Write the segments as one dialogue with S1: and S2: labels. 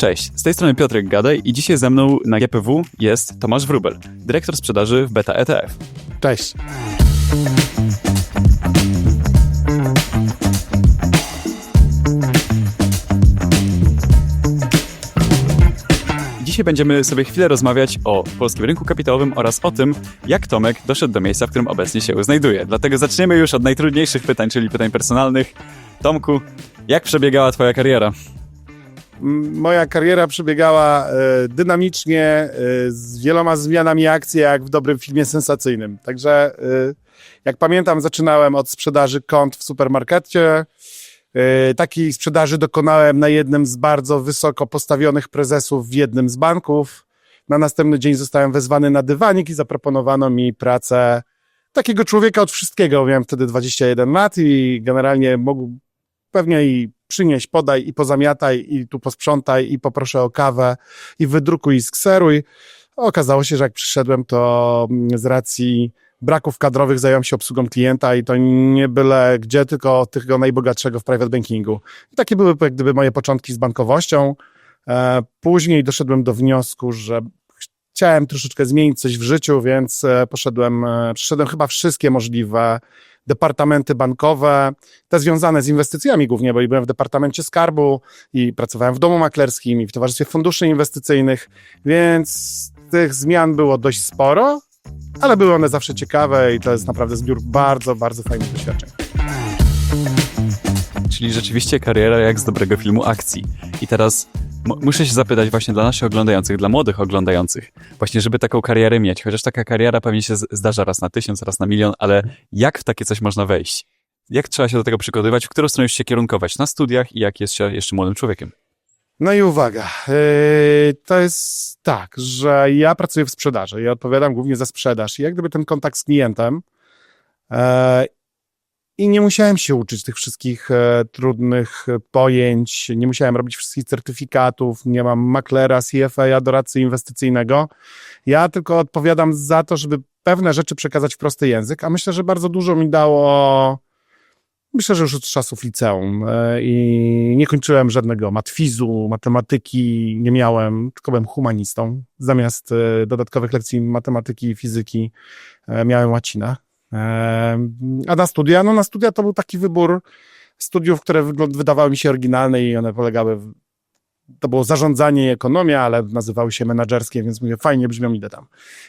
S1: Cześć, z tej strony Piotrek Gadaj i dzisiaj ze mną na GPW jest Tomasz Wrubel, dyrektor sprzedaży w Beta ETF.
S2: Cześć.
S1: Dzisiaj będziemy sobie chwilę rozmawiać o polskim rynku kapitałowym oraz o tym, jak Tomek doszedł do miejsca, w którym obecnie się znajduje. Dlatego zaczniemy już od najtrudniejszych pytań, czyli pytań personalnych. Tomku, jak przebiegała twoja kariera?
S2: Moja kariera przebiegała e, dynamicznie, e, z wieloma zmianami akcji, jak w dobrym filmie sensacyjnym. Także, e, jak pamiętam, zaczynałem od sprzedaży kont w supermarkecie. Takiej sprzedaży dokonałem na jednym z bardzo wysoko postawionych prezesów w jednym z banków. Na następny dzień zostałem wezwany na dywanik i zaproponowano mi pracę takiego człowieka od wszystkiego. Miałem wtedy 21 lat i generalnie mógł pewnie i przynieś, podaj i pozamiataj i tu posprzątaj i poproszę o kawę i wydrukuj i skseruj. Okazało się, że jak przyszedłem, to mm, z racji braków kadrowych zająłem się obsługą klienta i to nie byle gdzie, tylko tego najbogatszego w private bankingu. I takie były jak gdyby moje początki z bankowością. E, Później doszedłem do wniosku, że chciałem troszeczkę zmienić coś w życiu, więc e, poszedłem, e, przeszedłem chyba wszystkie możliwe departamenty bankowe, te związane z inwestycjami głównie, bo i byłem w Departamencie Skarbu i pracowałem w domu maklerskim i w Towarzystwie Funduszy Inwestycyjnych, więc tych zmian było dość sporo, ale były one zawsze ciekawe i to jest naprawdę zbiór bardzo, bardzo fajnych doświadczeń.
S1: Czyli rzeczywiście kariera jak z dobrego filmu akcji. I teraz muszę się zapytać właśnie dla naszych oglądających, dla młodych oglądających, właśnie żeby taką karierę mieć, chociaż taka kariera pewnie się zdarza raz na tysiąc, raz na milion, ale jak w takie coś można wejść? Jak trzeba się do tego przygotowywać, w którą stronę się kierunkować? Na studiach i jak jest się jeszcze młodym człowiekiem?
S2: No i uwaga, yy, to jest tak, że ja pracuję w sprzedaży. I odpowiadam głównie za sprzedaż. I jak gdyby ten kontakt z klientem e, i nie musiałem się uczyć tych wszystkich e, trudnych e, pojęć, nie musiałem robić wszystkich certyfikatów, nie mam maklera, CFA, doradcy inwestycyjnego. Ja tylko odpowiadam za to, żeby pewne rzeczy przekazać w prosty język, a myślę, że bardzo dużo mi dało Myślę, że już od czasów liceum e, i nie kończyłem żadnego matwizu, matematyki nie miałem, tylko byłem humanistą. Zamiast e, dodatkowych lekcji matematyki i fizyki e, miałem łacinę. E, A na studia? No na studia to był taki wybór studiów, które wydawały mi się oryginalne i one polegały w, to było zarządzanie i ekonomia, ale nazywały się menadżerskie, więc mówię, fajnie brzmią, idę tam.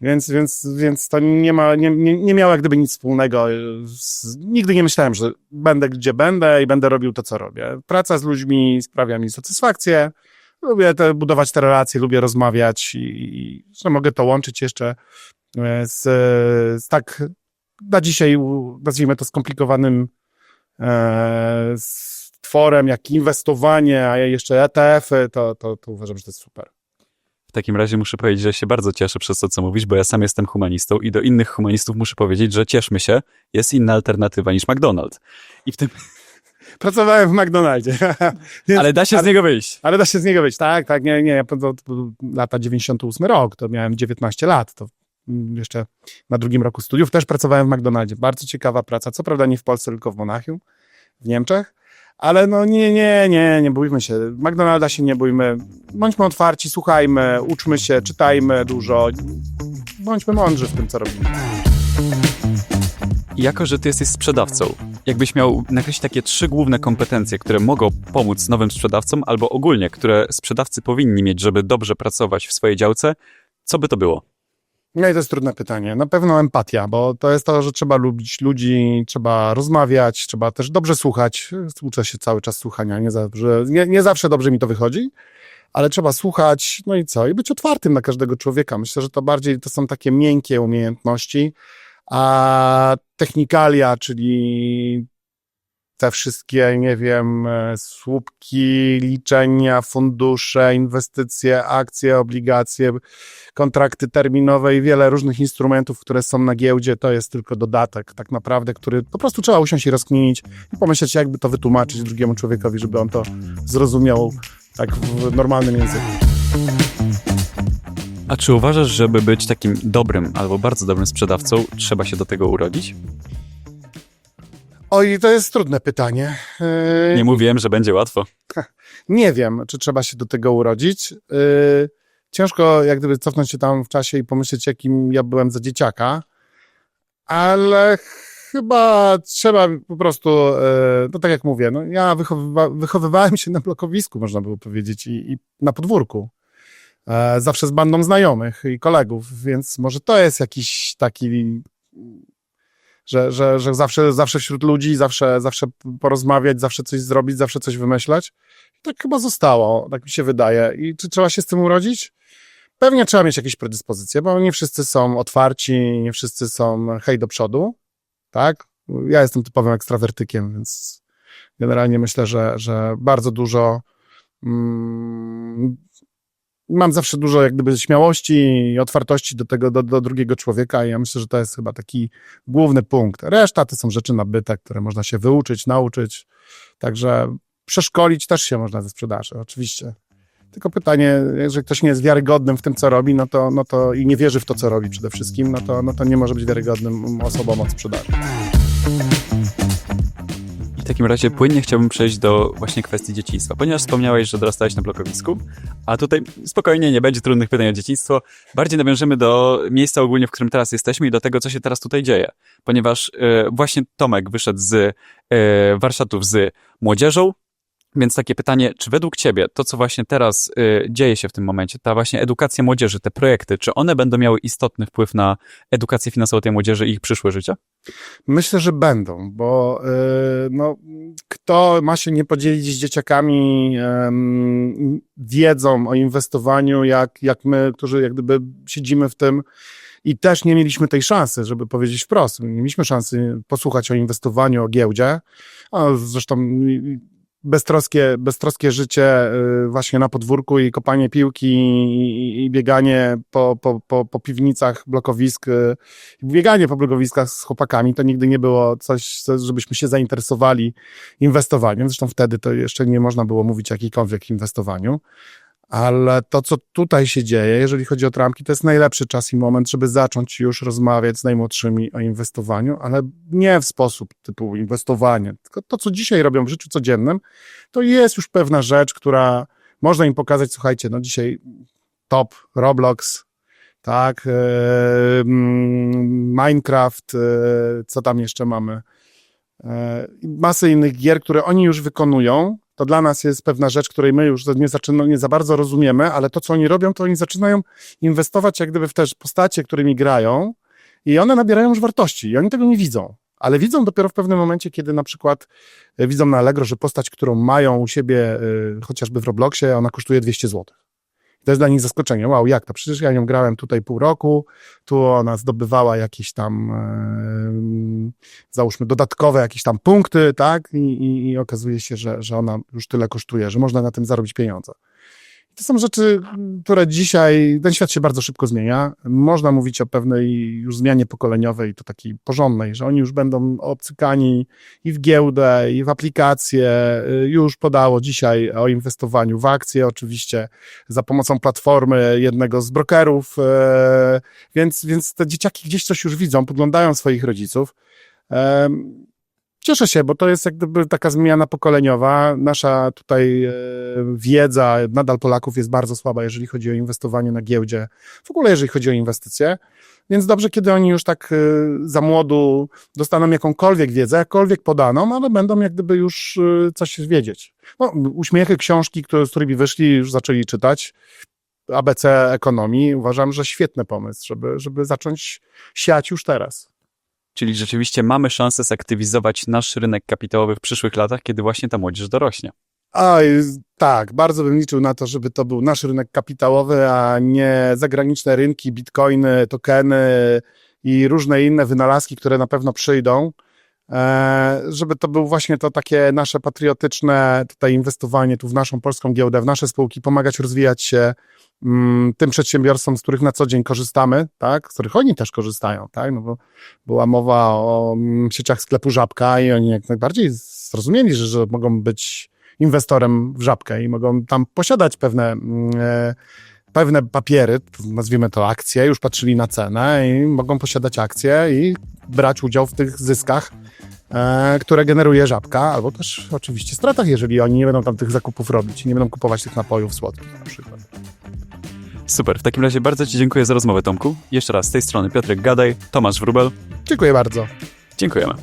S2: Więc, więc, więc to nie, ma, nie, nie, nie miało jak gdyby nic wspólnego. Z, nigdy nie myślałem, że będę gdzie będę i będę robił to, co robię. Praca z ludźmi sprawia mi satysfakcję. Lubię te, budować te relacje, lubię rozmawiać i, i że mogę to łączyć jeszcze e, z, z tak na dzisiaj, nazwijmy to skomplikowanym e, z tworem, jak inwestowanie, a jeszcze ETF-y, to, to, to uważam, że to jest super.
S1: W takim razie muszę powiedzieć, że się bardzo cieszę przez to, co mówisz, bo ja sam jestem humanistą i do innych humanistów muszę powiedzieć, że cieszmy się, jest inna alternatywa niż McDonald's. I w tym,
S2: Pracowałem w McDonaldzie. Więc-
S1: ale da się z
S2: ale-
S1: niego wyjść.
S2: Ale da się z niego być, tak, tak, nie, nie, to, to, to lata 98 rok, to miałem 19 lat, to jeszcze na drugim roku studiów też pracowałem w McDonaldzie. Bardzo ciekawa praca, co prawda nie w Polsce, tylko w Monachium, w Niemczech, ale no nie, nie, nie, nie bójmy się. McDonalda się nie bójmy. Bądźmy otwarci, słuchajmy, uczmy się, czytajmy dużo. Bądźmy mądrzy w tym, co robimy.
S1: Jako, że ty jesteś sprzedawcą, jakbyś miał nakreślić takie trzy główne kompetencje, które mogą pomóc nowym sprzedawcom, albo ogólnie, które sprzedawcy powinni mieć, żeby dobrze pracować w swojej działce, co by to było?
S2: No i to jest trudne pytanie. Na pewno empatia, bo to jest to, że trzeba lubić ludzi, trzeba rozmawiać, trzeba też dobrze słuchać. Uczę się cały czas słuchania, nie zawsze, nie, nie zawsze dobrze mi to wychodzi, ale trzeba słuchać, no i co? I być otwartym na każdego człowieka. Myślę, że to bardziej to są takie miękkie umiejętności, a technikalia, czyli te wszystkie, nie wiem, e, słupki, liczenia, fundusze, inwestycje, akcje, obligacje, kontrakty terminowe i wiele różnych instrumentów, które są na giełdzie, to jest tylko dodatek tak naprawdę, który po prostu trzeba usiąść i rozkminić i pomyśleć, jakby to wytłumaczyć drugiemu człowiekowi, żeby on to zrozumiał tak w normalnym języku.
S1: A czy uważasz, żeby być takim dobrym albo bardzo dobrym sprzedawcą, trzeba się do tego urodzić?
S2: Oj, to jest trudne pytanie. Yy,
S1: Nie mówiłem, że będzie łatwo.
S2: Nie wiem, czy trzeba się do tego urodzić. Yy, ciężko jak gdyby cofnąć się tam w czasie i pomyśleć, jakim ja byłem za dzieciaka, ale chyba trzeba po prostu, yy, no tak jak mówię, no ja wychowywa wychowywałem się na blokowisku, można było powiedzieć, i, i na podwórku. E, zawsze z bandą znajomych i kolegów, więc może to jest jakiś taki, że, że, że zawsze, zawsze wśród ludzi, zawsze, zawsze porozmawiać, zawsze coś zrobić, zawsze coś wymyślać tak chyba zostało, tak mi się wydaje. I czy trzeba się z tym urodzić? Pewnie trzeba mieć jakieś predyspozycje, bo nie wszyscy są otwarci, nie wszyscy są hej do przodu, tak? Ja jestem typowym ekstrawertykiem, więc generalnie myślę, że, że bardzo dużo mm, mam zawsze dużo jak gdyby śmiałości i otwartości do tego, do, do drugiego człowieka i ja myślę, że to jest chyba taki główny punkt. Reszta to są rzeczy nabyte, które można się wyuczyć, nauczyć, także przeszkolić też się można ze sprzedaży, oczywiście. Tylko pytanie, jeżeli ktoś nie jest wiarygodnym w tym, co robi, no to, no to i nie wierzy w to, co robi przede wszystkim, no to, no to nie może być wiarygodnym osobą od sprzedaży.
S1: W takim razie płynnie chciałbym przejść do właśnie kwestii dzieciństwa, ponieważ wspomniałeś, że dorastałeś na blokowisku, a tutaj spokojnie, nie będzie trudnych pytań o dzieciństwo. Bardziej nawiążemy do miejsca ogólnie, w którym teraz jesteśmy i do tego, co się teraz tutaj dzieje. Ponieważ e, właśnie Tomek wyszedł z e, warsztatów z młodzieżą, więc takie pytanie, czy według Ciebie to, co właśnie teraz y, dzieje się w tym momencie, ta właśnie edukacja młodzieży, te projekty, czy one będą miały istotny wpływ na edukację finansową tej młodzieży i ich przyszłe życie?
S2: Myślę, że będą, bo yy, no, kto ma się nie podzielić z dzieciakami ym, wiedzą o inwestowaniu, jak, jak my, którzy jak gdyby siedzimy w tym i też nie mieliśmy tej szansy, żeby powiedzieć wprost. Nie mieliśmy szansy posłuchać o inwestowaniu, o giełdzie. A zresztą y, beztroskie, beztroskie życie y, właśnie na podwórku i kopanie piłki i, i bieganie po, po, po, po piwnicach blokowisk, y, bieganie po blokowiskach z chłopakami, to nigdy nie było coś, co- żebyśmy się zainteresowali inwestowaniem. Zresztą wtedy to jeszcze nie można było mówić o jakikolwiek inwestowaniu. Ale to, co tutaj się dzieje, jeżeli chodzi o trampki, to jest najlepszy czas i moment, żeby zacząć już rozmawiać z najmłodszymi o inwestowaniu, ale nie w sposób typu inwestowanie, tylko to, co dzisiaj robią w życiu codziennym, to jest już pewna rzecz, która można im pokazać, słuchajcie, no dzisiaj top, Roblox, tak, mm, Minecraft, e, co tam jeszcze mamy, e, i masę innych gier, które oni już wykonują, to dla nas jest pewna rzecz, której my już nie, zaczyna, nie za bardzo rozumiemy, ale to, co oni robią, to oni zaczynają inwestować jak gdyby w te postacie, którymi grają i one nabierają już wartości i oni tego nie widzą. Ale widzą dopiero w pewnym momencie, kiedy na przykład e, widzą na Allegro, że postać, którą mają u siebie, y, chociażby w Robloxie, ona kosztuje 200 To jest dla nich zaskoczenie. Wow, jak to? Przecież ja nią grałem tutaj pół roku, tu ona zdobywała jakieś tam, e, załóżmy, dodatkowe jakieś tam punkty, tak? I, i, i okazuje się, że, że ona już tyle kosztuje, że można na tym zarobić pieniądze. To są rzeczy, które dzisiaj, ten świat się bardzo szybko zmienia. Można mówić o pewnej już zmianie pokoleniowej, to takiej porządnej, że oni już będą obcykani i w giełdę, i w aplikacje. Już podało dzisiaj o inwestowaniu w akcje, oczywiście za pomocą platformy jednego z brokerów, e, więc, więc te dzieciaki gdzieś coś już widzą, podglądają swoich rodziców. Cieszę się, bo to jest jak gdyby taka zmiana pokoleniowa. Nasza tutaj e, wiedza nadal Polaków jest bardzo słaba, jeżeli chodzi o inwestowanie na giełdzie, w ogóle jeżeli chodzi o inwestycje. Więc dobrze, kiedy oni już tak e, za młodu dostaną jakąkolwiek wiedzę, jakkolwiek podaną, ale będą jak gdyby już e, coś wiedzieć. No, uśmiechy, książki, które, z którymi wyszli, już zaczęli czytać. ABC ekonomii uważam, że świetny pomysł, żeby, żeby zacząć siać już teraz.
S1: Czyli rzeczywiście mamy szansę zaktywizować nasz rynek kapitałowy w przyszłych latach, kiedy właśnie ta młodzież dorośnie.
S2: Oj, tak, bardzo bym liczył na to, żeby to był nasz rynek kapitałowy, a nie zagraniczne rynki, bitcoiny, tokeny i różne inne wynalazki, które na pewno przyjdą. E, żeby to był właśnie to takie nasze patriotyczne tutaj inwestowanie tu w naszą polską giełdę, w nasze spółki, pomagać rozwijać się mm, tym przedsiębiorstwom, z których na co dzień korzystamy, tak, z których oni też korzystają, tak, no bo była mowa o mm, sieciach sklepu Żabka i oni jak najbardziej zrozumieli, że, że mogą być inwestorem w Żabkę i mogą tam posiadać pewne, mm, e, pewne papiery, nazwijmy to akcje, już patrzyli na cenę i mogą posiadać akcje i brać udział w tych zyskach e, które generuje żabka, albo też oczywiście stratach, jeżeli oni nie będą tam tych zakupów robić i nie będą kupować tych napojów słodkich na przykład.
S1: Super, w takim razie bardzo Ci dziękuję za rozmowę, Tomku. Jeszcze raz z tej strony Piotrek Gadaj, Tomasz Wrubel.
S2: Dziękuję bardzo.
S1: Dziękujemy.